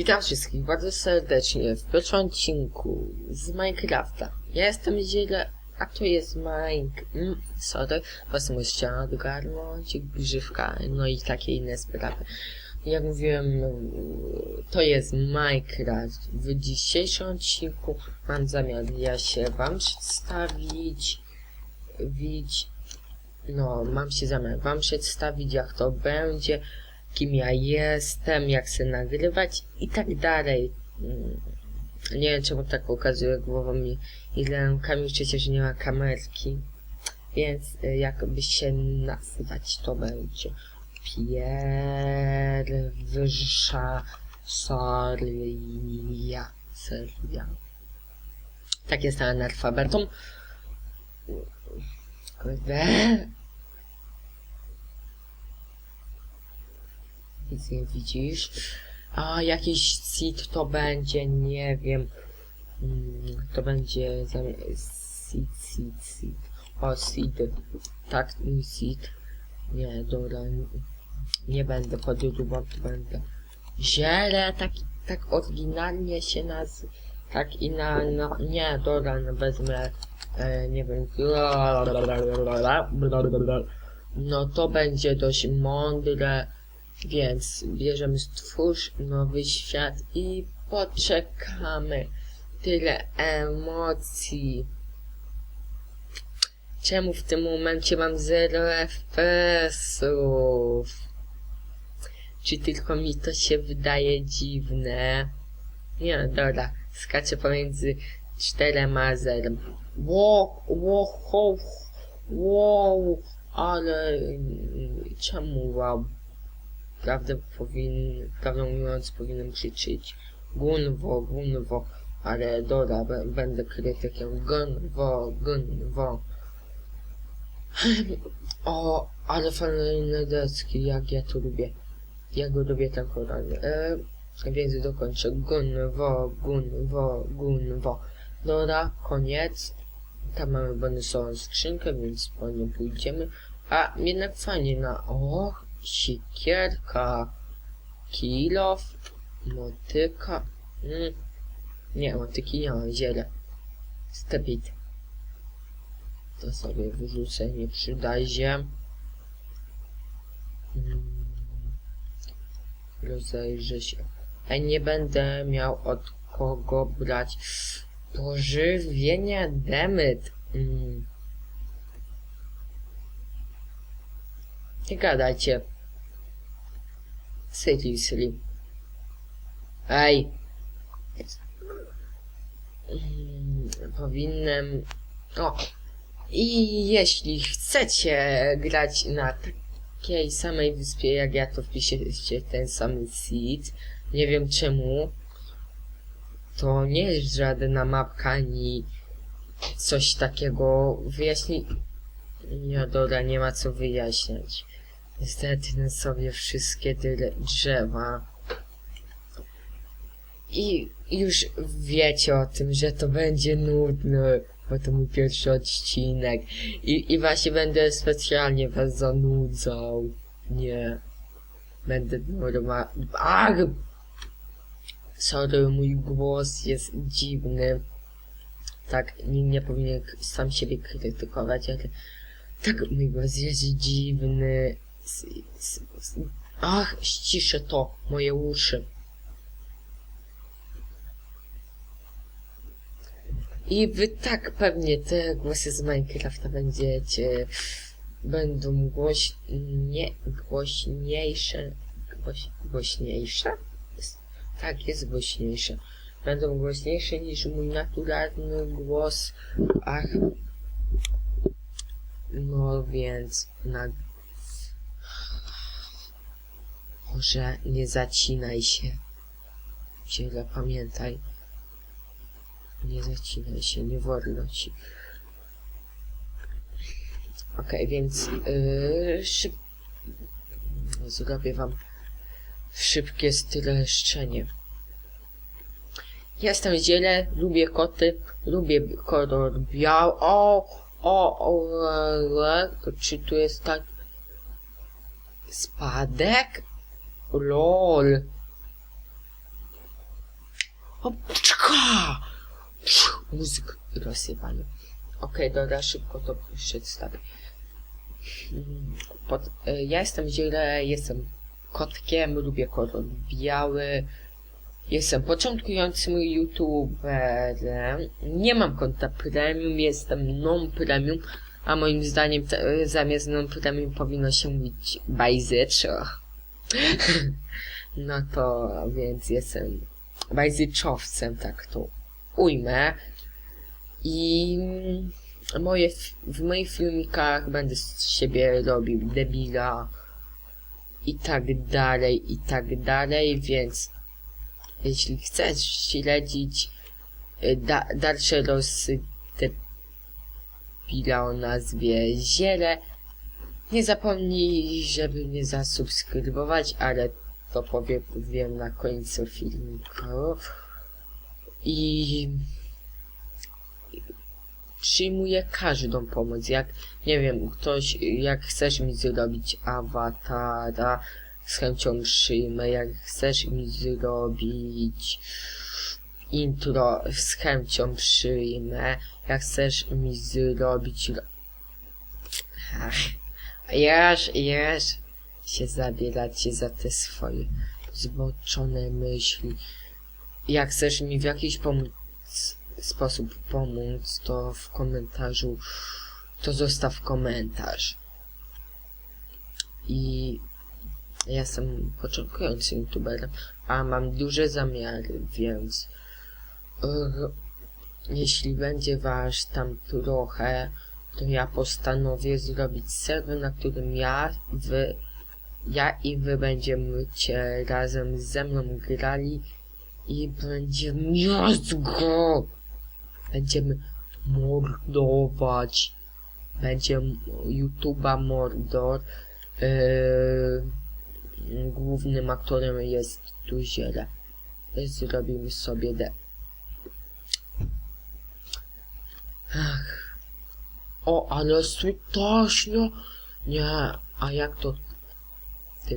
Witam wszystkich bardzo serdecznie w pierwszym odcinku z Minecrafta. Ja jestem Ziele, a to jest Mike... Mm, sorry, muszę chciałem odgarnąć, grzywka, no i takie inne sprawy. Jak mówiłem, to jest Minecraft. W dzisiejszym odcinku mam zamiar ja się wam przedstawić, widzieć, no, mam się zamiar wam przedstawić, jak to będzie, kim ja jestem, jak chcę nagrywać i tak dalej. Mm, Nie wiem czemu tak pokazuję głową mi i rękami, przecież nie ma kamerki. Więc y, jakby się nazywać to będzie pierwsza seria. Seria. Tak jest analfabetą. Kurde. Nic nie widzisz. A jakiś seed to będzie, nie wiem. Mm, To będzie seed, seed, seed. O, seed. Tak, seed. Nie, dobra. Nie będę podróbą, to będę. Ziele, tak, tak oryginalnie się nazywa. Tak i na, no, nie, dobra, no wezmę, e, nie wiem, no to będzie dość mądre, więc bierzemy stwórz nowy świat i poczekamy. Tyle emocji. Czemu w tym momencie mam 0 FPS-ów? Czy tylko mi to się wydaje dziwne? Nie, dobra. Skaczę pomiędzy 4 a 0. Wow, wow, wow, wow, ale mm, czemu wow? Prawdę powin, prawdę mówiąc powinienem krzyczeć Gunwo, Gunwo, ale dobra, będę krytykiem Gunwo, Gunwo. O, ale fajne deski, jak ja to lubię. Jak lubię ten kolor. E, więc dokończę. Gunwo, Gunwo, Gunwo. Dobra, koniec. Tam mamy bonusową skrzynkę, więc po nią pójdziemy. A jednak fajnie na... O, sikierka. Kilof. Motyka. Mm. Nie, motyki nie mam, ziele. Stepit. To sobie wyrzucę, nie przyda się. Mm. Rozejrzę się. A nie będę miał od kogo brać pożywienia demyt. Mm. Nie gadajcie. Seriously. Ej. Mm, Powinienem... O. I jeśli chcecie grać na takiej samej wyspie jak ja, to wpiszecie ten sam seed. Nie wiem czemu. To nie jest żadna mapka ani coś takiego. Wyjaśnij... Nie, dobra, nie ma co wyjaśniać. Niestety sobie wszystkie drzewa. I już wiecie o tym, że to będzie nudne, bo to mój pierwszy odcinek. I, i właśnie będę specjalnie was zanudzał. Nie. Będę normal... Ach! Sorry, mój głos jest dziwny. Tak, nie, nie powinien sam siebie krytykować, ale... Tak, mój głos jest dziwny. Ach, ściszę to, moje uszy. I wy tak pewnie te głosy z Minecrafta będziecie, będą głośnie, głośniejsze, głoś, głośniejsze? Tak, jest głośniejsze. Będą głośniejsze niż mój naturalny głos, ach, no więc, na... Może nie zacinaj się. Ciele, pamiętaj. Nie zacinaj się, nie wolno ci. Okej, więc yy, szyb... zrobię wam szybkie streszczenie. Jestem ziele, lubię koty, lubię kolor biały. O, o, o, e, to czy tu jest tak... Spadek? LOL. Opczka! Muzyk rozsypany. Okej, dobra, szybko to przedstawię. Mm, Pod, e, ja jestem źle, jestem kotkiem, lubię kolor biały. Jestem początkującym youtuberem. Nie mam konta premium, jestem non-premium, a moim zdaniem te, zamiast non-premium powinno się mówić bajzyczo. no to więc jestem bajzyczowcem, tak to ujmę. I moje, w moich filmikach będę z siebie robił debila i tak dalej, i tak dalej, więc jeśli chcesz śledzić y, da, dalsze losy debila o nazwie Ziele, nie zapomnij, żeby mnie zasubskrybować, ale to powiem, na końcu filmiku. I przyjmuję każdą pomoc. Jak, nie wiem, ktoś, jak chcesz mi zrobić awatara, z chęcią przyjmę. Jak chcesz mi zrobić intro, z chęcią przyjmę. Jak chcesz mi zrobić... ro- Ach, Jeż, jeż się zabieracie za te swoje zboczone myśli. Jak chcesz mi w jakiś pomóc, sposób pomóc, to w komentarzu, to zostaw komentarz. I ja jestem początkującym youtuberem, a mam duże zamiary, więc e, jeśli będzie was tam trochę, to ja postanowię zrobić serwer, na którym ja, wy, ja i wy będziemy cię razem ze mną grali i będzie miazgo! Będziemy mordować. Będzie YouTube'a Mordor. Yy, głównym aktorem jest tu Ziele. Zrobimy sobie de. Ach. O, ale strasznie. Nie, a jak to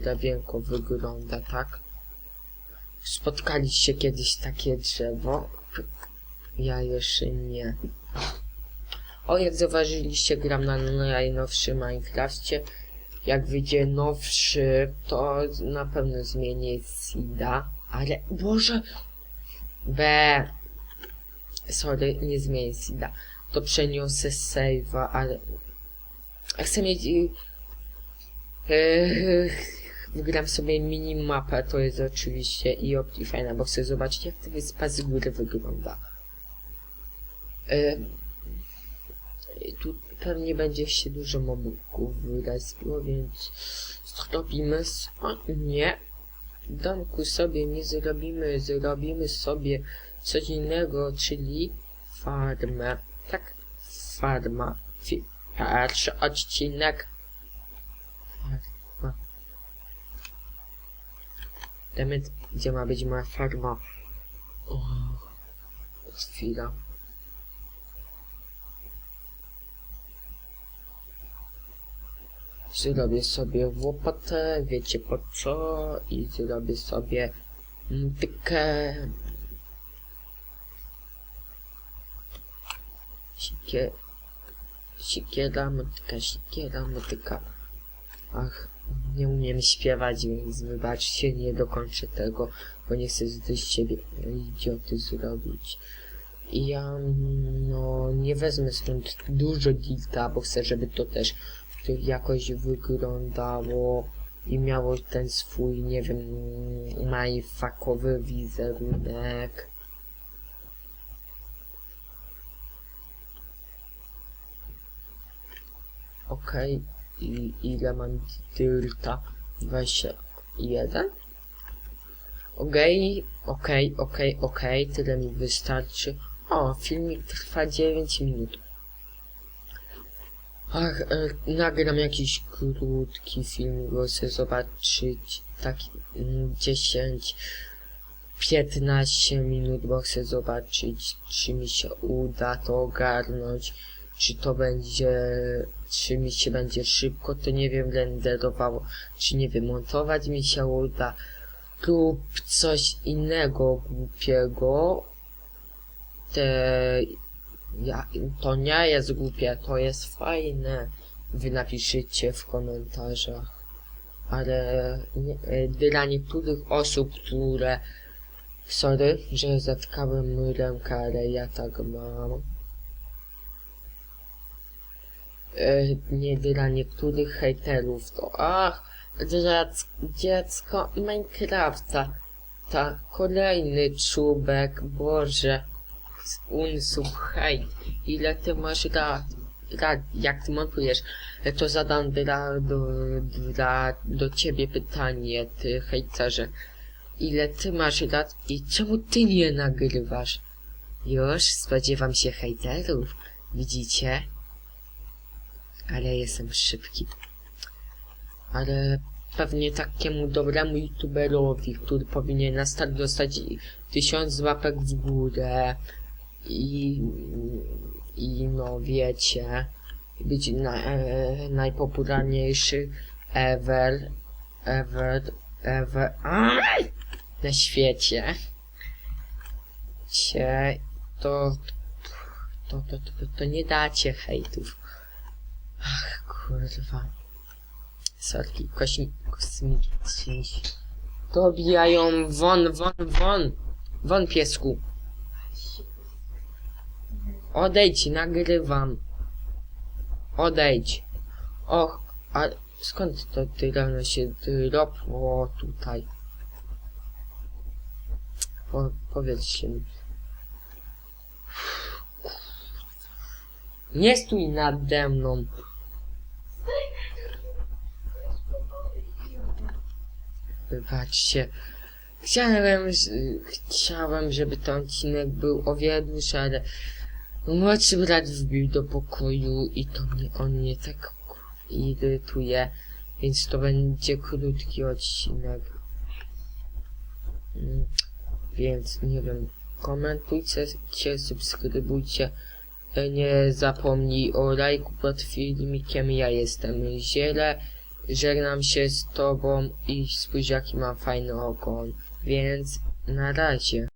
drewienko wygląda, tak? Spotkaliście kiedyś takie drzewo? Ja jeszcze nie. O, jak zauważyliście, gram na najnowszym Minecrafcie. Jak wyjdzie nowszy, to na pewno zmienię Sida. Ale, Boże! B. Sorry, nie zmienię Sida. To przeniosę save'a, ale... Chcę mieć... Yy, wygram sobie minimapę, to jest oczywiście i Optifine, bo chcę zobaczyć jak ta wyspa z góry wygląda. Yy, tu pewnie będzie się dużo mobów wyraziło, więc zrobimy s- o, nie. W domku sobie nie zrobimy, zrobimy sobie coś innego, czyli farmę. Farma. Pierwszy odcinek farma. Demet, gdzie ma być moja farma? O, chwila. Zrobię sobie łopatę, wiecie po co? I zrobię sobie tykę. Sikier... Sikiera, motyka, sikiera, motyka. Ach, nie umiem śpiewać, więc wybaczcie, nie dokończę tego, bo nie chcę z siebie idioty zrobić. I ja, no, nie wezmę stąd dużo dilta, bo chcę, żeby to też jakoś wyglądało i miało ten swój, nie wiem, majfakowy wizerunek. Okej, i ile mam dilta? 21? Okej, okej, okej, okej, tyle mi wystarczy. O, filmik trwa 9 minut. Ach, e, nagram jakiś krótki film, bo chcę zobaczyć taki mm, 10 15 minut, bo chcę zobaczyć, czy mi się uda to ogarnąć, czy to będzie, czy mi się będzie szybko, to nie wiem, renderowało, czy nie wiem, montować mi się uda. rób coś innego głupiego. Te... Ja, to nie jest głupie, to jest fajne. Wy napiszecie w komentarzach. Ale nie, e, dla niektórych osób, które... Sorry, że zatkałem rękę, ale ja tak mam. E, nie dla niektórych hejterów to ach, dziec, dziecko Minecrafta. Ta kolejny czubek, Boże, unsub, hej, ile ty masz lat, lat jak ty montujesz, E, to zadam dla, do, dla, do ciebie pytanie, ty hejterze, ile ty masz lat i czemu ty nie nagrywasz? Już spodziewam się hejterów, widzicie? Ale jestem szybki. Ale pewnie takiemu dobremu youtuberowi, który powinien na start dostać tysiąc łapek w górę i, i no wiecie, być na, e, najpopularniejszy ever, ever, ever, aj, na świecie. Cie, to, to, to, to, to nie dacie hejtów. Kurwa. Sorki, kosmici. Dobijają won, won, won. Won, piesku. Odejdź, nagrywam. Odejdź. Och, a skąd to tyle się dropło tutaj? Po, powiedzcie mi. Nie stój nade mną. Wybaczcie. Chciałem, z- chciałem, żeby ten odcinek był o wiele dłuższy, ale młodszy brat wbił do pokoju i to mnie, on mnie tak irytuje, więc to będzie krótki odcinek. Mm, Więc nie wiem, komentujcie, subskrybujcie. Nie zapomnij o lajku pod filmikiem. Ja jestem Ziele. Żegnam się z tobą i spójrz jaki mam fajny ogon. Więc na razie.